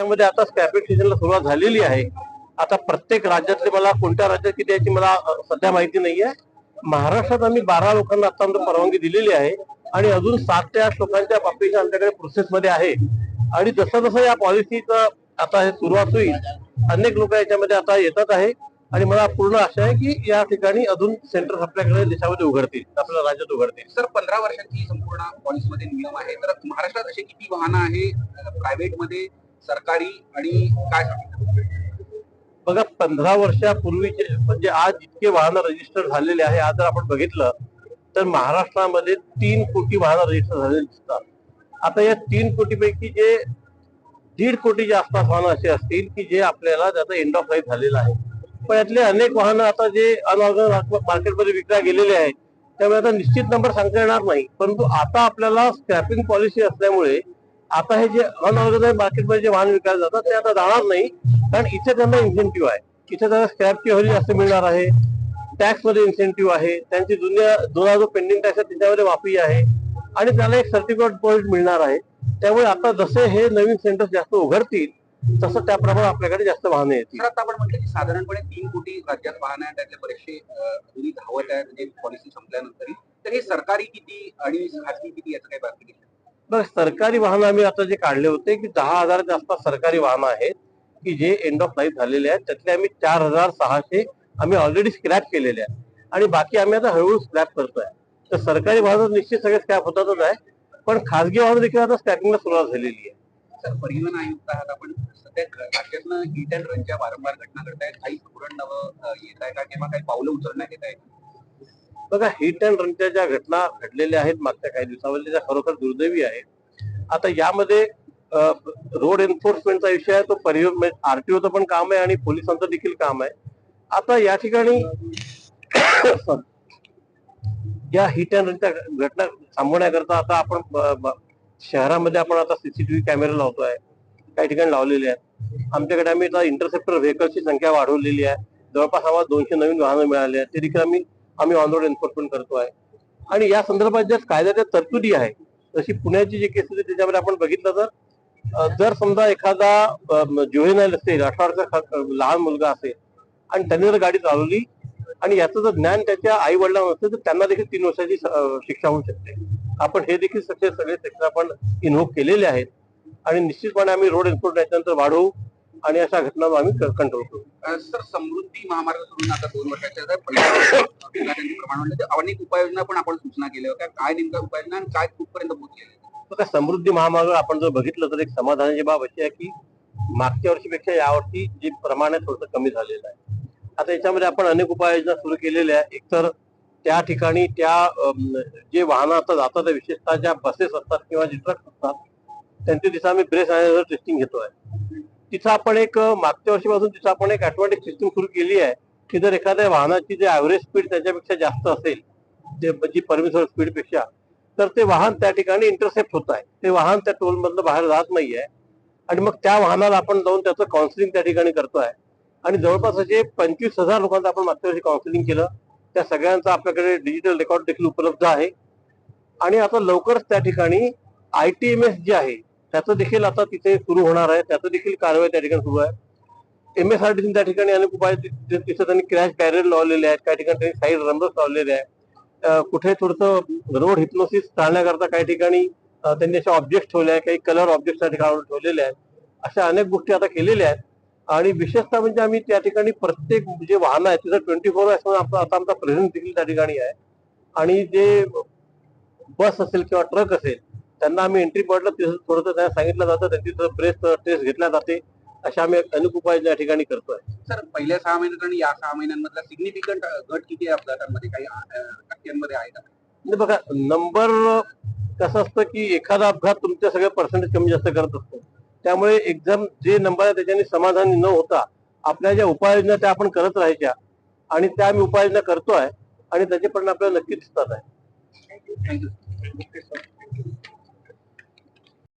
त्यामध्ये आता स्क्रॅपिंग सीजनला सुरुवात झालेली आहे. आता प्रत्येक राज्यातले मला कोणत्या राज्यात किती याची मला सध्या माहिती नाही आहे महाराष्ट्रात आम्ही बारा लोकांना आतापर्यंत परवानगी दिलेली आहे आणि अजून सात ते आठ लोकांच्या बाबतीत आमच्याकडे प्रोसेसमध्ये आहे. आणि जसं जसं या पॉलिसीचं आता हे सुरुवात होईल अनेक लोक याच्यामध्ये आता येतात आहे. आणि मला पूर्ण आशा आहे की या ठिकाणी अजून सेंटर आपल्याकडे देशामध्ये उघडतील आपल्या राज्यात उघडतील. सर पंधरा वर्षांची संपूर्ण पॉलिसीमध्ये नियम आहे तर महाराष्ट्रात असे किती वाहनं आहे प्रायव्हेटमध्ये सरकारी आणि काय? बघा पंधरा वर्षापूर्वीचे म्हणजे आज जितके वाहन रजिस्टर झालेले आहे आज जर आपण बघितलं तर महाराष्ट्रामध्ये तीन कोटी वाहन रजिस्टर झालेले दिसतात. आता या तीन कोटीपैकी जे दीड कोटीच्या आसपास वाहनं असे असतील की जे आपल्याला त्याचा एंड ऑफ लाईफ झालेला आहे. पण यातले अनेक वाहनं आता जे अनऑर्गनाइज मार्केटमध्ये विकल्या गेलेले आहेत त्यामुळे आता निश्चित नंबर सांगता येणार नाही. परंतु आता आपल्याला स्क्रॅपिंग पॉलिसी असल्यामुळे आता हे जे अनऑर्गनाइज मार्केटमध्ये जे वाहन विकायला जातात ते आता जाणार नाही. कारण इथे त्यांना इन्सेंटिव्ह आहे. इथे त्यांना स्क्रॅपची हवी जास्त मिळणार आहे. टॅक्समध्ये इन्सेंटिव्ह आहे. त्यांची जुन्या जुना जो पेंडिंग टॅक्स आहे त्याच्यामध्ये माफी आहे. आणि त्याला एक सर्टिफिकेट पॉईंट मिळणार आहे. त्यामुळे आता जसे हे नवीन सेंटर्स जास्त उघडतील तसं त्याप्रमाणे आपल्याकडे जास्त वाहने येतील. आता आपण म्हटलं की साधारणपणे तीन कोटी राज्यात वाहन आहे त्यातले बरेचसे धावत आहेत म्हणजे पॉलिसी संपल्यानंतरही. तर हे सरकारी किती आणि खासगी किती याचं काही बाकी बघ सरकारी वाहनं आम्ही आता जे काढले होते की दहा हजाराच्या आसपास सरकारी वाहनं आहेत की जे एंड ऑफ लाईफ झालेले आहेत. त्यातले आम्ही चार हजार सहाशे आम्ही ऑलरेडी स्क्रॅप केलेले आहेत. आणि बाकी आम्ही आता हळूहळू स्क्रॅप करतोय. तर सरकारी वाहनं निश्चित सगळे स्क्रॅप होतातच आहे. पण खासगी वाहनं देखील आता स्क्रॅपिंगला सुरुवात झालेली आहे. सर परिवहन आयुक्त आहात आपण. सध्या राज्यातनं हिट अँड रनच्या वारंवार घटना घडत आहेत काही धोरण नवं येत आहे का किंवा काही पावलं उचलण्यात येत आहे बघा हिट अँड रनच्या ज्या घटना घडलेल्या आहेत मागच्या काही दिवसामध्ये त्या खरोखर दुर्दैवी आहेत. आता यामध्ये रोड एन्फोर्समेंटचा विषय आहे तो परिवहन म्हणजे आरटीओचं पण काम आहे आणि पोलिसांचं देखील काम आहे. आता या ठिकाणी या हिट अँड रनच्या घटना थांबवण्याकरता आता आपण शहरामध्ये आपण आता सीसीटीव्ही कॅमेरे लावतोय. काही ठिकाणी लावलेले आहेत. आमच्याकडे आम्ही आता इंटरसेप्टर व्हेकलची संख्या वाढवलेली आहे. जवळपास आम्हाला दोनशे नवीन वाहनं मिळाली आहेत. ते देखील आम्ही आम्ही ऑन रोड एन्फोर्समेंट आहे. आणि या संदर्भात ज्या कायद्याच्या तरतुदी आहे जशी पुण्याची जी केस होती त्याच्यामध्ये आपण बघितलं तर जर समजा एखादा जुवेनाईल असेल अठरा वर्षाचा लहान मुलगा असेल आणि त्यांनी जर गाडी चालवली आणि याचं जर ज्ञान त्याच्या आई वडिलांना असेल तर त्यांना देखील तीन वर्षाची शिक्षा होऊ शकते. आपण हे देखील सगळे सगळे सेक्टर आपण इन्व्होक केलेले आहेत. आणि निश्चितपणे आम्ही रोड एन्फोर्समेंट याच्यानंतर वाढवू. आणि अशा घटना आम्ही कंट्रोल करू. सर समृद्धी महामार्ग सोडून आता दोन वर्षाच्या प्रमाण अनेक उपाययोजना पण आपण सूचना केल्या होत्या. काय नेमक्या उपाययोजना आणि काय कुठपर्यंत आहेत? बघा समृद्धी महामार्ग आपण जर बघितलं तर एक समाधानाची बाब अशी आहे की मागच्या वर्षीपेक्षा यावर्षी जे प्रमाण आहे थोडंसं कमी झालेलं आहे. आता याच्यामध्ये आपण अनेक उपाययोजना सुरू केलेल्या आहे एकतर त्या ठिकाणी त्या जे वाहनं आता जातात विशेषतः ज्या बसेस असतात किंवा जे ट्रक असतात त्यांचे तिथं आम्ही ब्रेस आणि टेस्टिंग घेतोय. तिथं आपण एक मागच्या वर्षीपासून तिथं आपण एक ऑटोमॅटिक सिस्टम सुरू केली आहे की जर एखाद्या वाहनाची जे ऍव्हरेज स्पीड त्याच्यापेक्षा जास्त असेल जे जी परमिशन स्पीडपेक्षा तर ते वाहन त्या ठिकाणी इंटरसेप्ट होत आहे. ते वाहन त्या टोलमधलं बाहेर जात आहे आणि मग त्या वाहनाला आपण जाऊन त्याचं काउन्सिलिंग त्या ठिकाणी करतो आहे आणि जवळपास असे पंचवीस हजार लोकांचं आपण मागच्या वर्षी काउन्सिलिंग केलं. त्या सगळ्यांचा आपल्याकडे डिजिटल रेकॉर्ड देखील उपलब्ध आहे. आणि आता लवकरच त्या ठिकाणी आय टी एम एस जे आहे त्याचं देखील आता तिथे सुरू होणार आहे. त्याचं देखील कारवाई त्या ठिकाणी सुरू आहे. एम एस आर टी त्या ठिकाणी अनेक उपाय तिथे तिथं त्यांनी क्रॅश बॅरियर लावलेले आहेत. काही ठिकाणी त्यांनी साईड रंबर्स लावलेले आहेत. कुठे थोडंसं रोड हिप्नोसिस टाळण्याकरता काही ठिकाणी त्यांनी असे ऑब्जेक्ट ठेवले आहेत. काही कलर ऑब्जेक्ट त्या ठिकाणी ठेवलेले आहेत. अशा अनेक गोष्टी आता केलेल्या आहेत. आणि विशेषतः म्हणजे आम्ही त्या ठिकाणी प्रत्येक जे वाहन आहे तिथं ट्वेंटी फोर म्हणून आता आमचा प्रेझेंट देखील त्या ठिकाणी आहे. आणि जे बस असेल किंवा ट्रक असेल त्यांना आम्ही एंट्री पॉईंटला तिथं थोडंसं त्यांना सांगितलं जातं त्यांची प्रेस टेस्ट घेतल्या जाते. अशा आम्ही अनेक उपाय त्या ठिकाणी करतोय. सर पहिल्या सहा महिन्यात आणि या सहा महिन्यांमधला सिग्निफिकंट घट किती आहे अपघातांमध्ये काही टक्क्यांमध्ये आहे का? म्हणजे बघा नंबर कसं असतं की एखादा अपघात तुमच्या सगळ्या पर्सेंटेज कमी जास्त करत असतो. त्यामुळे एकदम जे नंबर आहे त्याच्याने समाधानी न होता आपल्या ज्या उपाययोजना त्या आपण करत राहायच्या आणि त्या आम्ही उपाययोजना करतोय आणि त्याचे परिणाम आपल्याला नक्की दिसतात आहे. थँक्यू